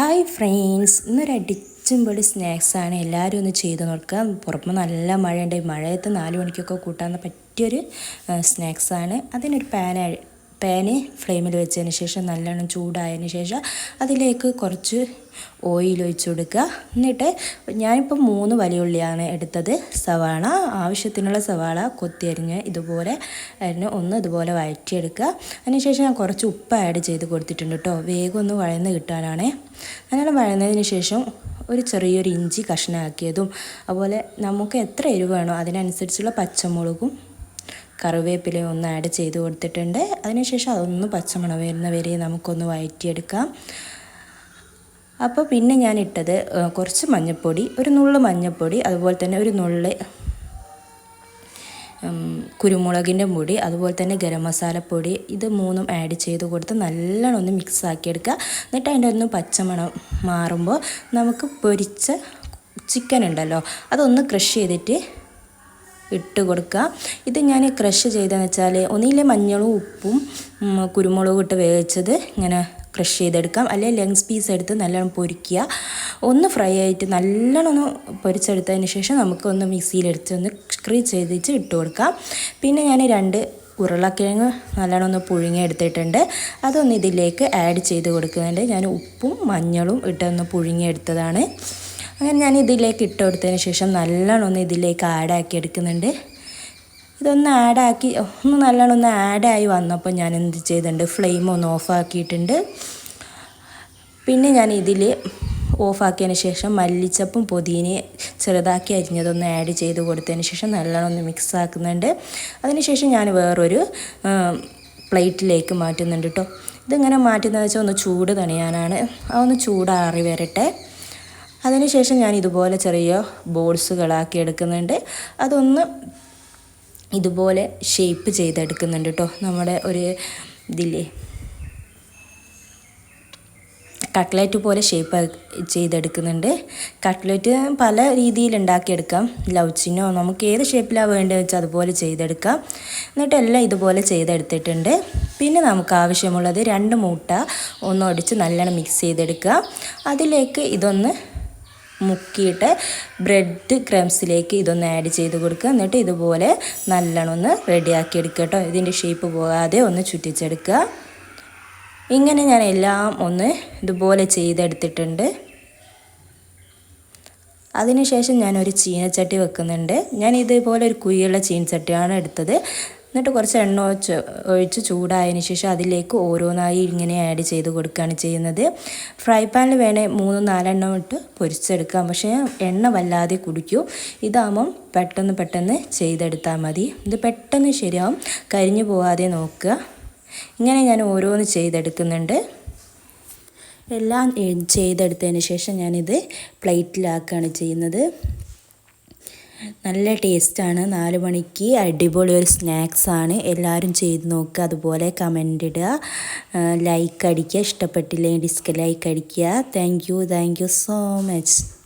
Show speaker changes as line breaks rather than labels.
Hi friends ഇന്നൊരു അടിച്ചും പൊളി സ്നാക്സാണ് എല്ലാവരും ഒന്ന് ചെയ്ത് നോക്കുക. പുറമെ നല്ല മഴയുണ്ട്. മഴയത്ത് നാല് മണിക്കൊക്കെ കൂട്ടാൻ പറ്റിയൊരു സ്നാക്സാണ് അതിനൊരു പാൻ പാന് ഫ്ലെയിമിൽ വെച്ചതിന് ശേഷം നല്ലോണം ചൂടായതിന് ശേഷം അതിലേക്ക് കുറച്ച് ഓയിൽ ഒഴിച്ചു കൊടുക്കുക. എന്നിട്ട് ഞാനിപ്പോൾ മൂന്ന് വലിയ ഉള്ളിയാണ് എടുത്തത്. സവാള ആവശ്യത്തിനുള്ള സവാള കൊത്തിയരിഞ്ഞ് ഇതുപോലെ അരിഞ്ഞ് ഒന്ന് ഇതുപോലെ വഴറ്റിയെടുക്കുക. അതിനുശേഷം ഞാൻ കുറച്ച് ഉപ്പ് ആഡ് ചെയ്ത് കൊടുത്തിട്ടുണ്ട് കേട്ടോ വേഗം ഒന്ന് വഴന്ന് കിട്ടാനാണ്. അങ്ങനെ വഴന്നതിന് ശേഷം ഒരു ചെറിയൊരു ഇഞ്ചി കഷ്ണമാക്കിയതും അതുപോലെ നമുക്ക് എത്ര എരിവ് വേണോ അതിനനുസരിച്ചുള്ള പച്ചമുളകും കറിവേപ്പിലയും ഒന്ന് ആഡ് ചെയ്ത് കൊടുത്തിട്ടുണ്ട്. അതിനുശേഷം അതൊന്ന് പച്ചമണം വരുന്ന വരെ നമുക്കൊന്ന് വഴറ്റിയെടുക്കാം അപ്പോൾ പിന്നെ ഞാൻ ഇട്ടത് കുറച്ച് മഞ്ഞൾപ്പൊടി ഒരു നുള്ള് മഞ്ഞൾപ്പൊടി അതുപോലെ തന്നെ ഒരു നുള്ള് കുരുമുളകിന്റെ പൊടി അതുപോലെ തന്നെ ഗരം മസാലപ്പൊടി ഇത് മൂന്നും ആഡ് ചെയ്ത് കൊടുത്ത് നല്ലോണം ഒന്ന് മിക്സ് ആക്കിയെടുക്കുക. എന്നിട്ട് അതിന്റെ ഒന്ന് പച്ചമണം മാറുമ്പോൾ നമുക്ക് പൊരിച്ച ചിക്കൻ ഉണ്ടല്ലോ അതൊന്ന് ക്രഷ് ചെയ്തിട്ട് ഇട്ട് കൊടുക്കുക. ഇത് ഞാൻ ക്രഷ് ചെയ്തതെന്ന് വെച്ചാൽ ഒന്നിലെ മഞ്ഞളും ഉപ്പും കുരുമുളകും ഇട്ട് വേവിച്ചത് ഇങ്ങനെ ക്രഷ് ചെയ്തെടുക്കാം. അല്ലെങ്കിൽ ലെങ്സ് പീസ് എടുത്ത് നല്ലോണം പൊരിക്കുക. ഒന്ന് ഫ്രൈ ആയിട്ട് നല്ലോണം ഒന്ന് പൊരിച്ചെടുത്തതിന് ശേഷം നമുക്കൊന്ന് മിക്സിയിലെടുത്ത് ഒന്ന് സ്ക്രീ ചെയ്തിട്ട് ഇട്ട് കൊടുക്കാം. പിന്നെ ഞാൻ രണ്ട് ഉരുളക്കിഴങ്ങ് നല്ലോണം ഒന്ന് പുഴുങ്ങിയെടുത്തിട്ടുണ്ട് അതൊന്ന് ഇതിലേക്ക് ആഡ് ചെയ്ത് കൊടുക്കുന്നുണ്ട്. ഞാൻ ഉപ്പും മഞ്ഞളും ഇട്ടൊന്ന് പുഴുങ്ങി എടുത്തതാണ്. അങ്ങനെ ഞാൻ ഇതിലേക്ക് ഇട്ട് കൊടുത്തതിന് ശേഷം നല്ലോണം ഒന്ന് ഇതിലേക്ക് ആഡാക്കി എടുക്കുന്നുണ്ട്. ഇതൊന്ന് ആഡാക്കി ഒന്ന് നല്ലോണം ഒന്ന് ആഡായി വന്നപ്പോൾ ഞാൻ എന്ത് ചെയ്തിട്ടുണ്ട് ഫ്ലെയിം ഒന്ന് ഓഫാക്കിയിട്ടുണ്ട് പിന്നെ ഞാൻ ഇതിൽ ഓഫാക്കിയതിന് ശേഷം മല്ലിച്ചപ്പും പുതിനയും ചെറുതാക്കി അരിഞ്ഞതൊന്ന് ആഡ് ചെയ്ത് കൊടുത്തതിന് ശേഷം നല്ലോണം ഒന്ന് മിക്സ് ആക്കുന്നുണ്ട്. അതിനുശേഷം ഞാൻ വേറൊരു പ്ലേറ്റിലേക്ക് മാറ്റുന്നുണ്ട് കേട്ടോ ഇതിങ്ങനെ മാറ്റുന്നത് വെച്ചാൽ ഒന്ന് ചൂട് തണിയാനാണ് അതൊന്ന് ചൂടാറി വരട്ടെ. അതിനുശേഷം ഞാൻ ഇതുപോലെ ചെറിയ ബോൾസുകളാക്കി എടുക്കുന്നുണ്ട്. അതൊന്ന് ഇതുപോലെ ഷേപ്പ് ചെയ്തെടുക്കുന്നുണ്ട് കേട്ടോ നമ്മുടെ ഒരു ഇതില്ലേ? കട്ട്ലറ്റ് പോലെ ഷേപ്പ് ചെയ്തെടുക്കുന്നുണ്ട്. കട്ട്ലറ്റ് പല രീതിയിൽ ഉണ്ടാക്കിയെടുക്കാം. ലൗച്ചിനോ നമുക്ക് ഏത് ഷേപ്പിലാണ് വേണ്ടതെന്ന് വെച്ചാൽ അതുപോലെ ചെയ്തെടുക്കാം. എന്നിട്ട് എല്ലാം ഇതുപോലെ ചെയ്തെടുത്തിട്ടുണ്ട്. പിന്നെ നമുക്ക് ആവശ്യമുള്ളത് രണ്ട് മൂട്ട ഒന്ന് ഒടിച്ച് നല്ലോണം മിക്സ് ചെയ്തെടുക്കുക അതിലേക്ക് ഇതൊന്ന് മുക്കിയിട്ട് ബ്രെഡ് ക്രംസിലേക്ക് ഇതൊന്ന് ആഡ് ചെയ്ത് കൊടുക്കുക. എന്നിട്ട് ഇതുപോലെ നല്ലോണം ഒന്ന് റെഡിയാക്കി എടുക്കുക കേട്ടോ. ഇതിന്റെ ഷേപ്പ് പോകാതെ ഒന്ന് ചുറ്റിച്ചെടുക്കുക. ഇങ്ങനെ ഞാൻ എല്ലാം ഒന്ന് ഇതുപോലെ ചെയ്തെടുത്തിട്ടുണ്ട്. അതിനുശേഷം ഞാനൊരു ചീനച്ചട്ടി വെക്കുന്നുണ്ട്. ഞാൻ ഇതുപോലെ ഒരു കുയ്യുള്ള ചീനച്ചട്ടിയാണ് എടുത്തത്. എന്നിട്ട് കുറച്ച് എണ്ണ ഒഴിച്ച് ഒഴിച്ച് ചൂടായതിന് ശേഷം അതിലേക്ക് ഓരോന്നായി ഇങ്ങനെ ആഡ് ചെയ്ത് കൊടുക്കുകയാണ് ചെയ്യുന്നത്. ഫ്രൈ പാനിൽ വേണേൽ മൂന്ന് നാലെണ്ണം ഇട്ട് പൊരിച്ചെടുക്കാം. പക്ഷേ എണ്ണ വല്ലാതെ കുടിക്കും. ഇതാകുമ്പം പെട്ടെന്ന് പെട്ടെന്ന് ചെയ്തെടുത്താൽ മതി. ഇത് പെട്ടെന്ന് ശരിയാവും. കരിഞ്ഞു പോവാതെ നോക്കുക. ഇങ്ങനെ ഞാൻ ഓരോന്ന് ചെയ്തെടുക്കുന്നുണ്ട്. എല്ലാം ചെയ്തെടുത്തതിന് ശേഷം ഞാനിത് പ്ലേറ്റിലാക്കുകയാണ് ചെയ്യുന്നത്. നല്ല ടേസ്റ്റാണ്. നാല് മണിക്ക് അടിപൊളി ഒരു സ്നാക്സാണ്. എല്ലാവരും ചെയ്ത് നോക്കുക അതുപോലെ കമന്റ് ഇടുക. ലൈക്ക് അടിക്കുക. ഇഷ്ടപ്പെട്ടില്ലെങ്കിൽ ഡിസ്ക് ലൈക്ക് അടിക്കുക. Thank you. Thank you so much.